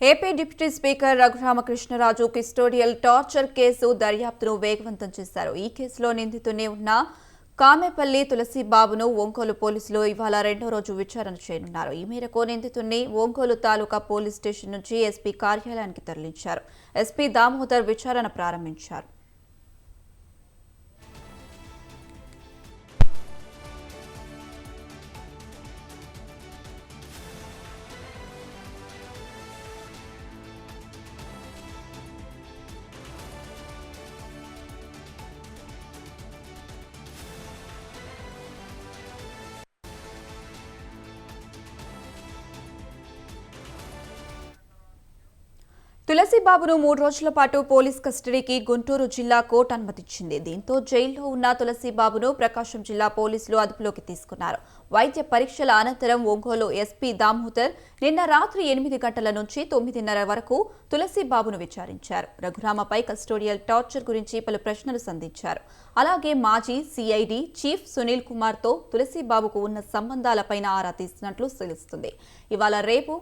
AP deputy speaker Raghuramakrishnaraju custodial torture case దర్యాప్తును వేగవంతం చేశారు. ఈ కేసులో నిందితునే ఉన్న కామెపల్లి తులసి బాబును ఒంగోలు పోలీసులు ఇవాళ రెండో రోజు విచారణ చేయనున్నారు. ఈ మేరకు నిందితుడిని ఒంగోలు తాలూకా పోలీస్ స్టేషన్ నుంచి ఎస్పీ కార్యాలయానికి తరలించారు. ఎస్పీ దామోదర్ విచారణ ప్రారంభించారు. తులసిబాబును మూడు రోజుల పాటు పోలీస్ కస్టడీకి గుంటూరు జిల్లా కోర్టు అనుమతిచ్చింది. దీంతో జైల్లో ఉన్న తులసిబాబును ప్రకాశం జిల్లా పోలీసులు అదుపులోకి తీసుకున్నారు. వైద్య పరీక్షల అనంతరం ఒంగోలు ఎస్పీ దామోదర్ నిన్న రాత్రి ఎనిమిది గంటల నుంచి తొమ్మిదిన్నర వరకు తులసిబాబును విచారించారు. రఘురామపై కస్టోడియల్ టార్చర్ గురించి పలు ప్రశ్నలు సంధించారు. అలాగే మాజీ సిఐడి చీఫ్ సునీల్ కుమార్తో తులసిబాబుకు ఉన్న సంబంధాలపైన ఆరా తీసినట్లు తెలుస్తుంది. ఇవాళ రేపు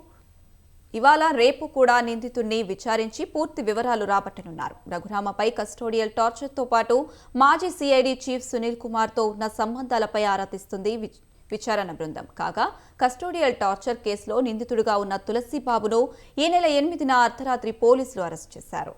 ఇవాళ రేపు కూడా నిందితుడిని విచారించి పూర్తి వివరాలు రాబట్టనున్నారు. రఘురామపై కస్టోడియల్ టార్చర్తో పాటు మాజీ సిఐడి చీఫ్ సునీల్ కుమార్తో ఉన్న సంబంధాలపై ఆరా తీస్తుంది విచారణ బృందం. కాగా కస్టోడియల్ టార్చర్ కేసులో నిందితుడిగా ఉన్న తులసిబాబును ఈ నెల ఎనిమిదిన అర్ధరాత్రి పోలీసులు అరెస్ట్ చేశారు.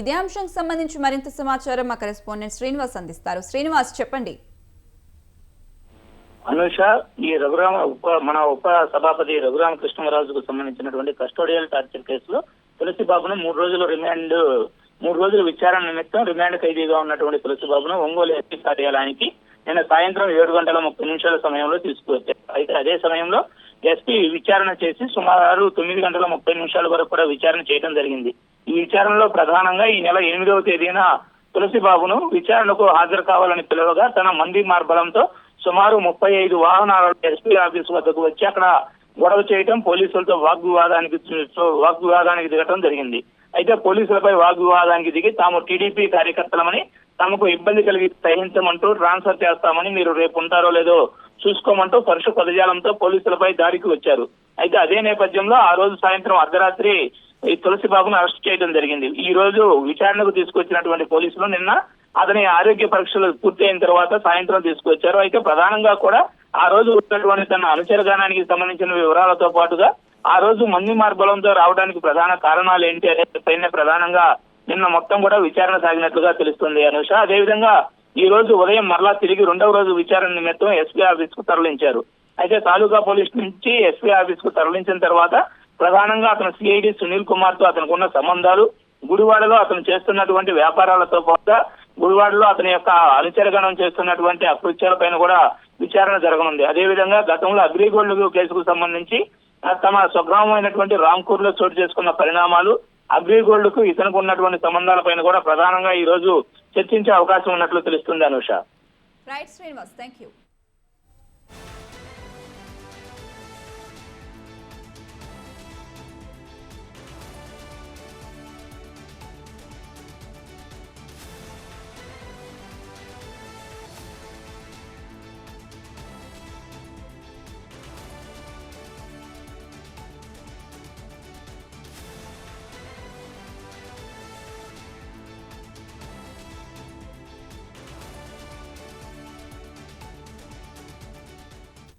ఇదే అంశం సంబంధించి మరింత సమాచారం మా కరెస్పాండెంట్ శ్రీనివాస్ అందిస్తారు. శ్రీనివాస్ చెప్పండి. అనుష ఈ రఘురామ ఉప మన ఉప సభాపతి రఘురామ కృష్ణరాజుకు సంబంధించినటువంటి కస్టోడియల్ టార్చర్ కేసులో తులసిబాబును మూడు రోజులు రిమాండ్ మూడు రోజుల విచారణ నిమిత్తం రిమాండ్ ఖైదీగా ఉన్నటువంటి తులసిబాబును ఒంగోలు ఎస్పీ కార్యాలయానికి నిన్న సాయంత్రం ఏడు గంటల ముప్పై నిమిషాల సమయంలో తీసుకువచ్చారు. అయితే అదే సమయంలో ఎస్పీ విచారణ చేసి సుమారు తొమ్మిది గంటల ముప్పై నిమిషాల వరకు కూడా విచారణ చేయడం జరిగింది. ఈ విచారణలో ప్రధానంగా ఈ నెల ఎనిమిదవ తేదీన తులసిబాబును విచారణకు హాజరు కావాలని పిలవగా తన మంది మార్బలంతో సుమారు ముప్పై ఐదు వాహనాల ఎస్పీ ఆఫీస్ వద్దకు వచ్చి అక్కడ గొడవ చేయడం పోలీసులతో వాగ్వివాదానికి వాగ్వివాదానికి దిగటం జరిగింది. అయితే పోలీసులపై వాగ్వివాదానికి దిగి తాము టీడీపీ కార్యకర్తలమని తమకు ఇబ్బంది కలిగి సహించమంటూ ట్రాన్స్ఫర్ చేస్తామని మీరు రేపు ఉంటారో లేదో చూసుకోమంటూ పరుషు పదజాలంతో పోలీసులపై దాడికి వచ్చారు. అయితే అదే నేపథ్యంలో ఆ రోజు సాయంత్రం అర్ధరాత్రి ఈ తులసి బాబును అరెస్ట్ చేయడం జరిగింది. ఈ రోజు విచారణకు తీసుకొచ్చినటువంటి పోలీసులు నిన్న అతని ఆరోగ్య పరీక్షలు పూర్తయిన తర్వాత సాయంత్రం తీసుకొచ్చారు. అయితే ప్రధానంగా కూడా ఆ రోజు ఉన్నటువంటి తన అనుచరగానానికి సంబంధించిన వివరాలతో పాటుగా ఆ రోజు మంది మార్బలంతో రావడానికి ప్రధాన కారణాలు ఏంటి అనే పైన ప్రధానంగా నిన్న మొత్తం కూడా విచారణ సాగినట్లుగా తెలుస్తుంది అనుష. అదేవిధంగా ఈ రోజు ఉదయం మరలా తిరిగి రెండవ రోజు విచారణ నిమిత్తం ఎస్పీ ఆఫీస్కు తరలించారు. అయితే తాలూకా పోలీస్ నుంచి ఎస్పీ ఆఫీస్కు తరలించిన తర్వాత ప్రధానంగా అతను సిఐడి సునీల్ కుమార్తో అతనికి ఉన్న సంబంధాలు గుడివాడలో అతను చేస్తున్నటువంటి వ్యాపారాలతో పాటు గుడివాడలో అతని యొక్క అనుచరగణం చేస్తున్నటువంటి అకృత్యాలపైన కూడా విచారణ జరగనుంది. అదేవిధంగా గతంలో అగ్రిగోల్డ్ కేసుకు సంబంధించి తమ స్వగ్రామమైనటువంటి రాంకూర్లో చోటు చేసుకున్న పరిణామాలు అగ్రిగోల్డ్కు ఇతనికి ఉన్నటువంటి సంబంధాలపైన కూడా ప్రధానంగా ఈ రోజు చర్చించే అవకాశం ఉన్నట్లు తెలుస్తుంది Anusha. Right Srinivas thank you